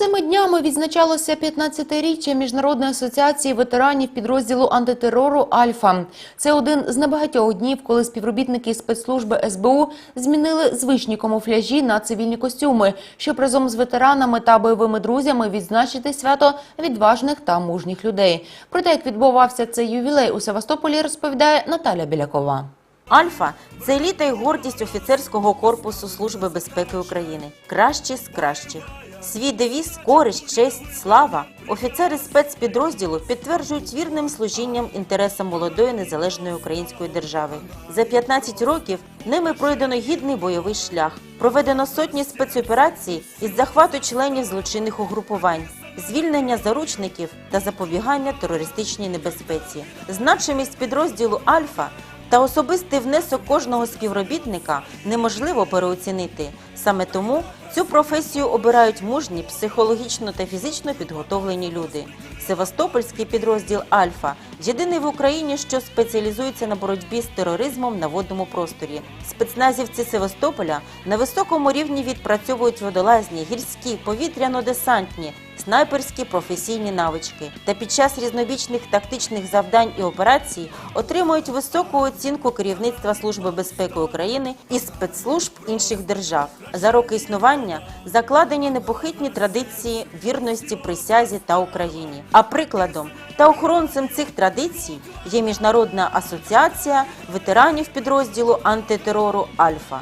Цими днями відзначалося 15-річчя Міжнародної асоціації ветеранів підрозділу антитерору Альфа. Це один з небагатьох днів, коли співробітники спецслужби СБУ змінили звичні камуфляжі на цивільні костюми, щоб разом з ветеранами та бойовими друзями відзначити свято відважних та мужніх людей. Про те, як відбувався цей ювілей у Севастополі, розповідає Наталя Білякова. Альфа це еліта і гордість офіцерського корпусу Служби безпеки України. Кращі з кращих. Свій девіз користь, честь, слава. Офіцери спецпідрозділу підтверджують вірним служінням інтересам молодої незалежної української держави. За 15 років ними пройдено гідний бойовий шлях. Проведено сотні спецоперацій із захвату членів злочинних угрупувань. Звільнення заручників та запобігання терористичній небезпеці, значимість підрозділу Альфа та особистий внесок кожного співробітника неможливо переоцінити. Саме тому цю професію обирають мужні, психологічно та фізично підготовлені люди. Севастопольський підрозділ Альфа єдиний в Україні, що спеціалізується на боротьбі з тероризмом на водному просторі. Спецназівці Севастополя на високому рівні відпрацьовують водолазні, гірські, повітряно-десантні, снайперські професійні навички та під час різнобічних тактичних завдань і операцій отримують високу оцінку керівництва Служби безпеки України і спецслужб інших держав. За роки існування закладені непохитні традиції вірності присязі та Україні. А прикладом та охоронцем цих традицій є міжнародна асоціація ветеранів підрозділу антитерору Альфа.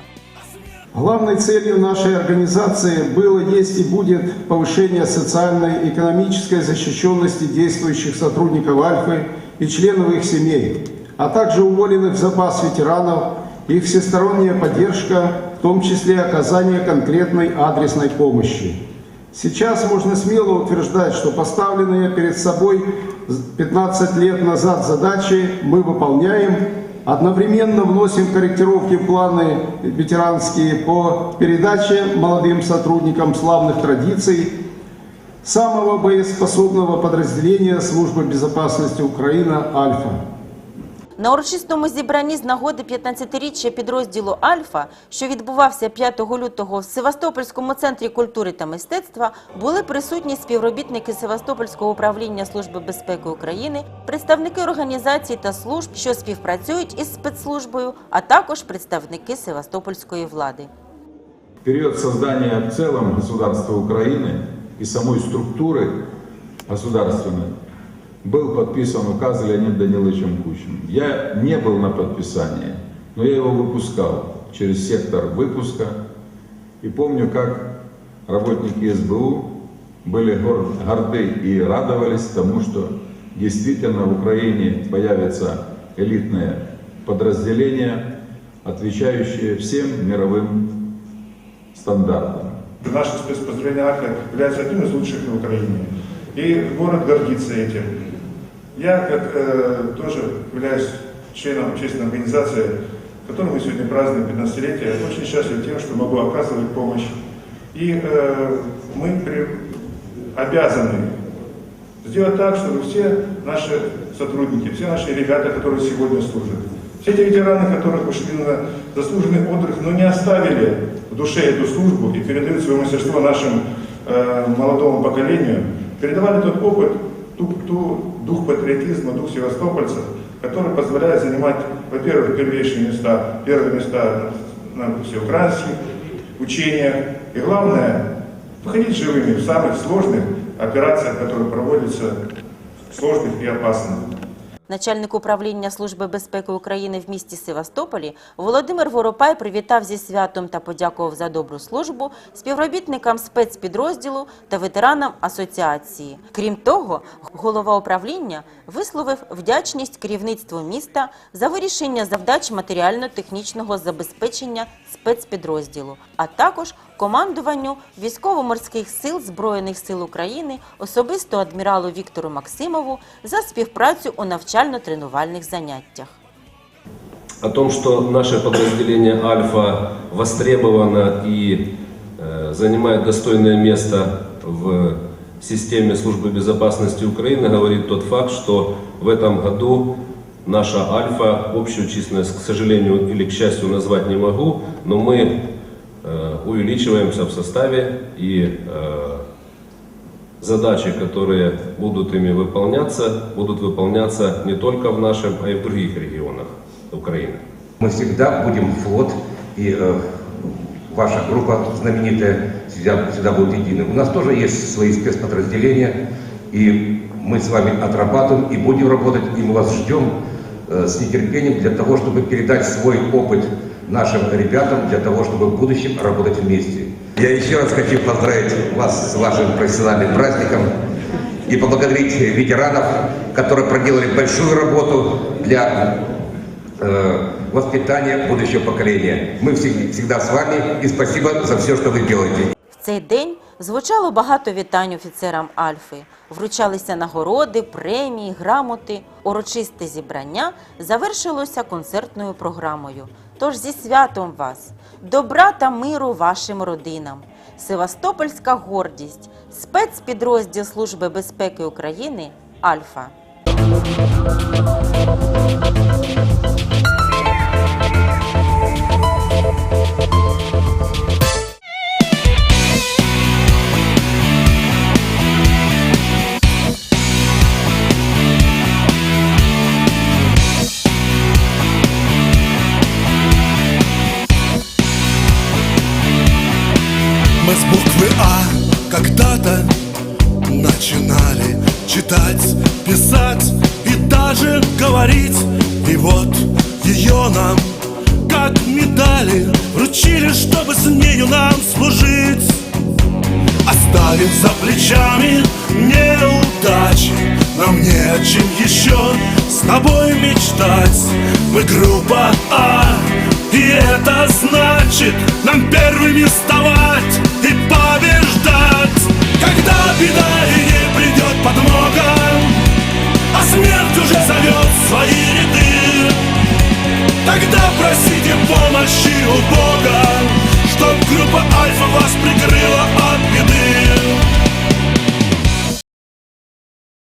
Главной целью нашей организации было, есть и будет повышение социальной и экономической защищенности действующих сотрудников Альфы и членов их семей, а также уволенных в запас ветеранов, их всесторонняя поддержка, в том числе оказание конкретной адресной помощи. Сейчас можно смело утверждать, что поставленные перед собой 15 лет назад задачи мы выполняем, одновременно вносим корректировки в планы ветеранские по передаче молодым сотрудникам славных традиций самого боеспособного подразделения Службы безопасности Украины «Альфа». На урочистому зібранні з нагоди 15-річчя підрозділу Альфа, що відбувався 5 лютого в Севастопольському центрі культури та мистецтва, були присутні співробітники Севастопольського управління Служби безпеки України, представники організацій та служб, що співпрацюють із спецслужбою, а також представники Севастопольської влади. Период создания в целом государства Украины и самой структуры государственной был подписан указ Леонида Даниловичем Кучиным. Я не был на подписании, но я его выпускал через сектор выпуска. И помню, как работники СБУ были гор- горды и радовались тому, что действительно в Украине появятся элитные подразделения, отвечающие всем мировым стандартам. Наше спецподразделение «Альфа» является одним из лучших в Украине. И город гордится этим. Я, как э, тоже являюсь членом общественной организации, которой мы сегодня празднуем 15-летие, очень счастлив тем, что могу оказывать помощь. И э, мы при- обязаны сделать так, чтобы все наши сотрудники, все наши ребята, которые сегодня служат, все эти ветераны, которых ушли на заслуженный отдых, но не оставили в душе эту службу и передают свое мастерство нашему э, молодому поколению, передавали тот опыт, ту, ту дух патриотизма, дух севастопольцев, который позволяет занимать, во-первых, первейшие места, первые места на всеукраинских учениях, и главное, выходить живыми в самых сложных операциях, которые проводятся сложных и опасных. Начальник управління Служби безпеки України в місті Севастополі Володимир Воропай привітав зі святом та подякував за добру службу співробітникам спецпідрозділу та ветеранам асоціації. Крім того, голова управління висловив вдячність керівництву міста за вирішення завдач матеріально-технічного забезпечення спецпідрозділу, а також командуванню військово-морських сил Збройних сил України, особисто адміралу Віктору Максимову за співпрацю у навчально-тренувальних заняттях. о том, что наше подразделение «Альфа» востребовано и э, занимает достойное место в системе службы безопасности Украины, говорит тот факт, что в этом году наша «Альфа», общую численность, к сожалению или к счастью, назвать не могу, но мы э, увеличиваемся в составе и э, задачи, которые будут ими выполняться, будут выполняться не только в нашем, а и в других регионах Украины. Мы всегда будем флот, и э, ваша группа знаменитая всегда, всегда будет единой. У нас тоже есть свои спецподразделения, и мы с вами отрабатываем и будем работать, и мы вас ждем э, с нетерпением для того, чтобы передать свой опыт нашим ребятам, для того, чтобы в будущем работать вместе. Я еще раз хочу поздравить вас с вашим профессиональным праздником и поблагодарить ветеранов, которые проделали большую работу для э, воспитания будущего поколения. Мы всег- всегда с вами и спасибо за все, что вы делаете. В цей день звучало багато вітань офіцерам Альфи. Вручалися нагороди, премії, грамоти. Урочисте зібрання завершилося концертною програмою. Тож зі святом вас, добра та миру вашим родинам. Севастопольська гордість, спецпідрозділ Служби безпеки України Альфа. А когда-то начинали читать, писать и даже говорить. И вот ее нам, как медали, вручили, чтобы с нею нам служить. Оставив за плечами неудачи Нам не о чем еще с тобой мечтать Мы группа А И это значит нам первыми вставать и побеждать. Когда беда и не придет подмога А смерть уже зовет свои ряды. Тогда просите помощи у Бога